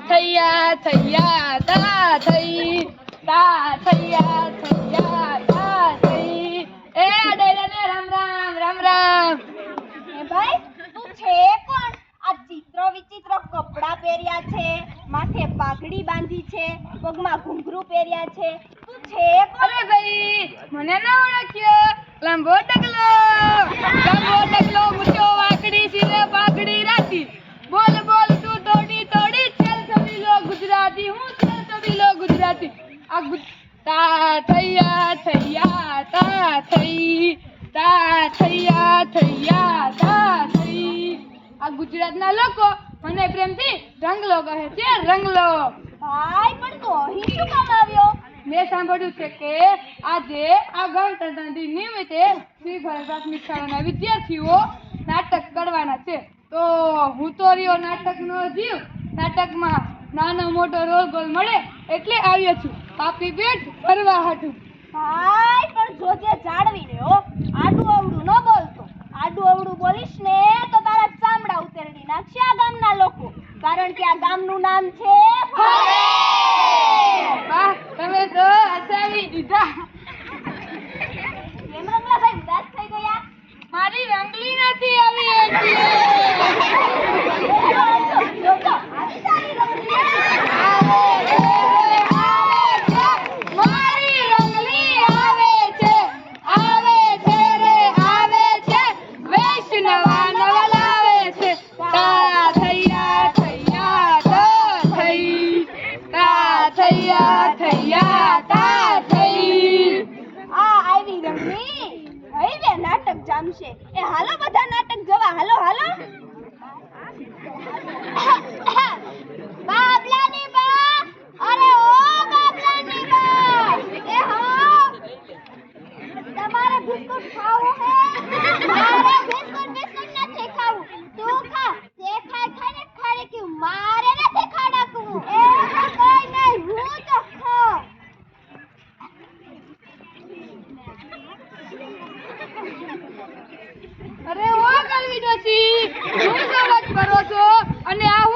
થૈયા થૈયા દા થઈ. તા થૈયા થૈયા દા થઈ. એ ડેલાને રામ રામ રામ રામ. એ ભાઈ તું છે કોણ? આ ચિત્ર વિચિત્ર કપડાં પહેર્યા છે માથે પાઘડી બાંધી છે પગમાં ઘૂંઘરું પહેર્યા છે. તું છે કોણ? અરે ભાઈ મને ના ઓળખ્યો. લાંબો ડગલો. ગુજરાતી આ તા થૈયા થૈયા તા થઈ. તા થૈયા થૈયા તા થઈ. આ ગુજરાતના લોકો મને પ્રેમથી રંગલો કહે છે રંગલો. ભાઈ પણ તું અહીં શું કામ આવ્યો? મેં સાંભળ્યું છે કે આજે આ ગણતંત્ર દિન નિમિત્તે શ્રી ભારત પ્રાથમિક શાળાના વિદ્યાર્થીઓ નાટક કરવાના છે. તો હું તો રહ્યો નાટકનો જીવ. નાટકમાં નાનો મોટો રોલ ગોલ મળે એટલે આવ્યો છું. પાપી પેટ ફરવા હાટું. ભાઈ પણ જોજે જાળવીને હો આડું અવડું ન બોલતો. આડું અવડું બોલીશ ને તો તારા ચામડા ઉતેરડી નાખશે આ ગામના લોકો. કારણ કે આ ગામનું નામ છે. વાહ તમે તો હસાવી દીધા. થૈયા થૈયા તા થઈ. આ આવી રંગલી હવે નાટક જામશે. એ હાલો બધા નાટક જોવા હાલો હાલો બાબલાની બા અરે ઓ બાબલાની બા એ હા તમારે બિસ્કુટ ખાવું હે મારે બિસ્કુટ બિસ્કુટ નથી ખાવું તું ખા તે ખાય ખાને ખાડે કે મારે નથી ખાડાકવું એ કઈ નહીં હું તો ખાઉં અરે ઓ કલવી ડોસી. શું કરો છો? અને આ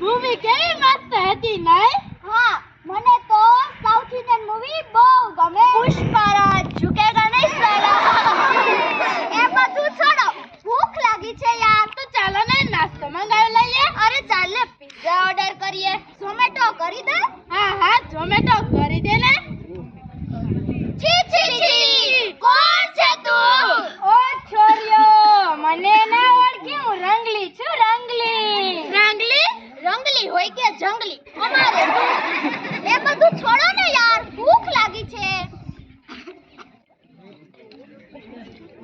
મૂવી કેવી મસ્ત હતી નહીં? હા. મને તો સાઉથ ઇન્ડિયન મૂવી બહુ ગમે. પુષ્પરાજ ઝુકેગા નહીં સાલા? એ બધું છોડો. ભૂખ લાગી છે યાર. તો ચાલો ને નાસ્તો મંગાવી લઈએ. અરે ચાલ પિઝા ઓર્ડર કરીએ. ઝોમેટો કરી દે. હા હા ઝોમેટો કરી દે ને. છી છી છી કોણ છે તું ઓ છોરીઓ મને ના ઓળખી હું રંગલી છું રંગલી રંગલી રંગલી હોય કે જંગલી? અમારે એ બધું છોડો ને યાર, ભૂખ લાગી છે.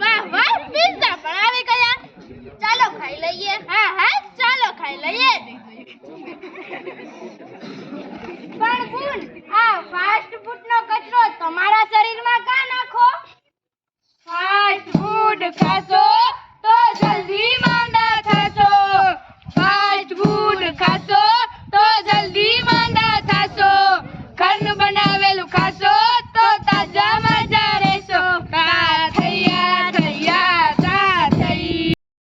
વાહ વાહ પિઝા પણ આવી ગયા. ચાલો ખાઈ લઈએ. હા હા, ચાલો ખાઈ લઈએ. પણ ગુણ આ ફાસ્ટ ફૂડ નો કચરો તમારા શરીરમાં કા નાખો? ફાસ્ટ ફૂડ ખાશો